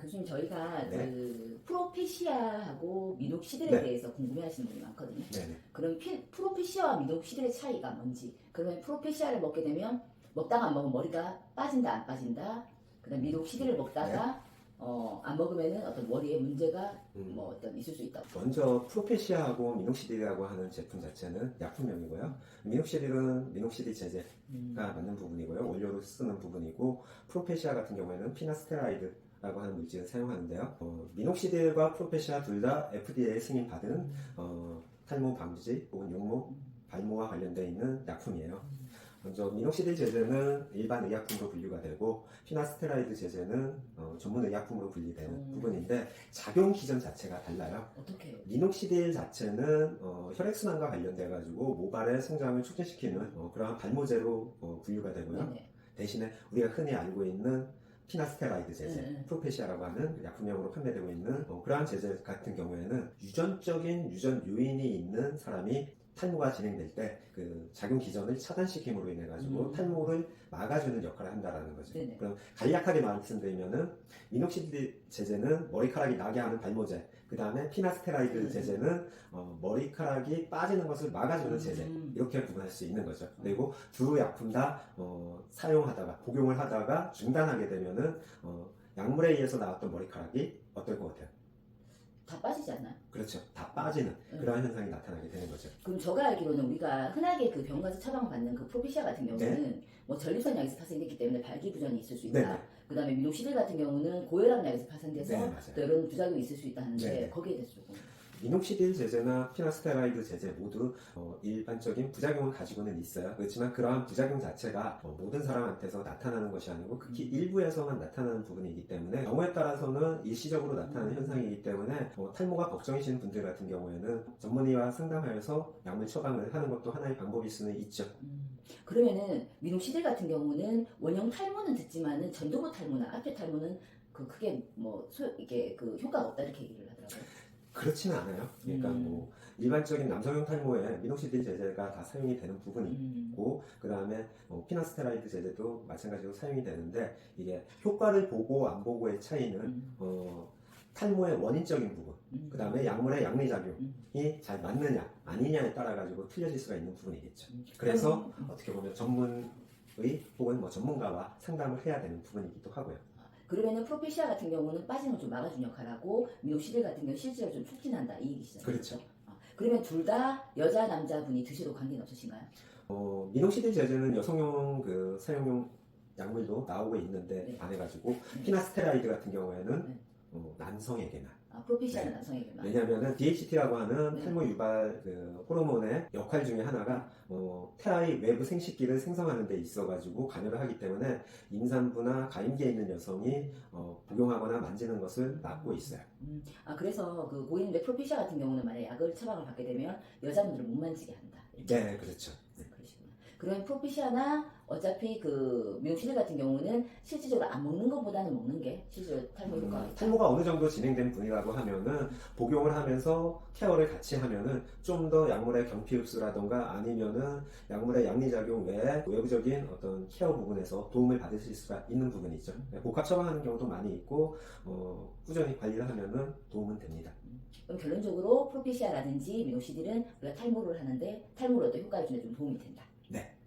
교수님 저희가 네. 그 프로페시아하고 미녹시딜에 네. 대해서 궁금해하시는 분이 많거든요. 네네. 그럼 피- 프로페시아와 미녹시딜의 차이가 뭔지? 그러면 프로페시아를 먹게 되면 먹다가 안 먹으면 머리가 빠진다 안 빠진다. 그다음 미녹시딜을 먹다가 어, 안 먹으면은 어떤 머리에 문제가 네. 음. 뭐 어떤 있을 수 있다. 먼저 프로페시아하고 미녹시딜이라고 하는 제품 자체는 약품명이고요. 미녹시딜은 미녹시딜 제제가 음. 맞는 부분이고요. 원료로 쓰는 부분이고 프로페시아 같은 경우에는 피나스테라이드 라고 하는 물질을 사용하는데요. 어, 미녹시딜과 프로페시아 둘 다 FDA 승인 받은 음. 어, 탈모 방지 혹은 용모 발모와 관련되어 있는 약품이에요. 먼저 미녹시딜 제제는 일반 의약품으로 분류가 되고 피나스테라이드 제제는 어, 전문 의약품으로 분리되는 음. 부분인데 작용 기전 자체가 달라요. 어떻게 해요? 미녹시딜 자체는 어, 혈액순환과 관련돼 가지고 모발의 성장을 촉진시키는 어, 그러한 발모제로 어, 분류가 되고요. 네네. 대신에 우리가 흔히 알고 있는 피나스테라이드 제제, 네, 네. 프로페시아라고 하는 약품명으로 판매되고 있는 어, 그러한 제제 같은 경우에는 유전적인 유전 요인이 있는 사람이 탈모가 진행될 때 그 작용 기전을 차단시킴으로 인해 가지고 음. 탈모를 막아주는 역할을 한다라는 거죠. 네네. 그럼 간략하게 말씀드리면은 미녹시딜 제제는 머리카락이 나게 하는 발모제, 그 다음에 피나스테라이드 음. 제제는 어, 머리카락이 빠지는 것을 막아주는 제제 음. 이렇게 구분할 수 있는 거죠. 그리고 두 약품 다 어, 사용하다가 복용을 하다가 중단하게 되면은 어, 약물에 의해서 나왔던 머리카락이 어떨 것 같아요? 다 빠지지 않나요? 그렇죠. 다 빠지는 음. 그러한 현상이 나타나게 되는 거죠. 그럼 제가 알기로는 우리가 흔하게 그 병가에서 처방받는 그 프로페시아 같은 경우는 뭐 전립선 약에서 파생됐기 때문에 발기부전이 있을 수 있다. 네. 그다음에 미녹시딜 같은 경우는 고혈압 약에서 파생돼서 네, 맞아요. 또 이런 부작용이 있을 수 있다 하는데 네 네. 거기에 대해서 조금 미녹시딜 제제나 피나스테라이드 제제 모두 어, 일반적인 부작용을 가지고는 있어요. 그렇지만 그러한 부작용 자체가 어, 모든 사람한테서 나타나는 것이 아니고 극히 음. 일부에서만 나타나는 부분이기 때문에 경우에 따라서는 일시적으로 나타나는 음. 현상이기 때문에 어, 탈모가 걱정이신 분들 같은 경우에는 전문의와 상담하여서 약물 처방을 하는 것도 하나의 방법일 수는 있죠. 음. 그러면은 미녹시딜 같은 경우는 원형 탈모는 듣지만은 전두부 탈모나 앞에 탈모는 그 크게 뭐 소, 이게 그 효과가 없다 이렇게 얘기를 하더라고요. 그렇지는 않아요. 그러니까 음. 뭐 일반적인 남성용 탈모에 미녹시딜 제제가 다 사용이 되는 부분이 음. 있고 그 다음에 피나스테라이드 제제도 마찬가지로 사용이 되는데 이게 효과를 보고 안 보고의 차이는 음. 어, 탈모의 원인적인 부분 음. 그 다음에 약물의 양리작용이 음. 잘 맞느냐 아니냐에 따라 가지고 틀려질 수가 있는 부분이겠죠 음. 그래서 음. 어떻게 보면 전문의 혹은 뭐 전문가와 상담을 해야 되는 부분이기도 하고요 그러면은 프로페시아 같은 경우는 빠지는 걸 좀 막아주는 역할하고 미녹시딜 같은 경우 실제로 좀 촉진한다 이 얘기시잖아요. 그렇죠. 아, 그러면 둘 다 여자 남자분이 드셔도 관계는 없으신가요? 어, 미녹시딜 제제는 여성용 그 사용용 약물도 나오고 있는데 네. 안 해가지고 피나스테라이드 같은 경우에는 네. 어, 남성에게만 아, 프로페시아는 네. 남성에게만. 왜냐하면 DHT라고 하는 네. 탈모 유발 그 호르몬의 역할 중에 하나가 어, 태아의 외부 생식기를 생성하는 데 있어가지고 관여를 하기 때문에 임산부나 가임기에 있는 여성이 어, 복용하거나 만지는 것을 막고 있어요. 음, 아 그래서 그 고인인데 프로페시아 같은 경우는 만약 약을 처방을 받게 되면 여자분들을 못 만지게 한다. 이렇게. 네, 그렇죠. 네. 그러면 프로페시아나 어차피 그 미용실 같은 경우는 실질적으로 안 먹는 것보다는 먹는 게 실제로 탈모 효과가 음, 있다. 탈모가 어느 정도 진행된 분이라고 하면은 복용을 하면서 케어를 같이 하면은 좀 더 약물의 경피 흡수라던가 아니면은 약물의 양리작용 외에 외부적인 어떤 케어 부분에서 도움을 받으실 수가 있는 부분이죠. 네, 복합 처방하는 경우도 많이 있고 어, 꾸준히 관리를 하면은 도움은 됩니다. 그럼 결론적으로 프로페시아라든지 미노시딜은 우리가 탈모를 하는데 탈모로도 효과를 주는 데좀 도움이 된다. 네.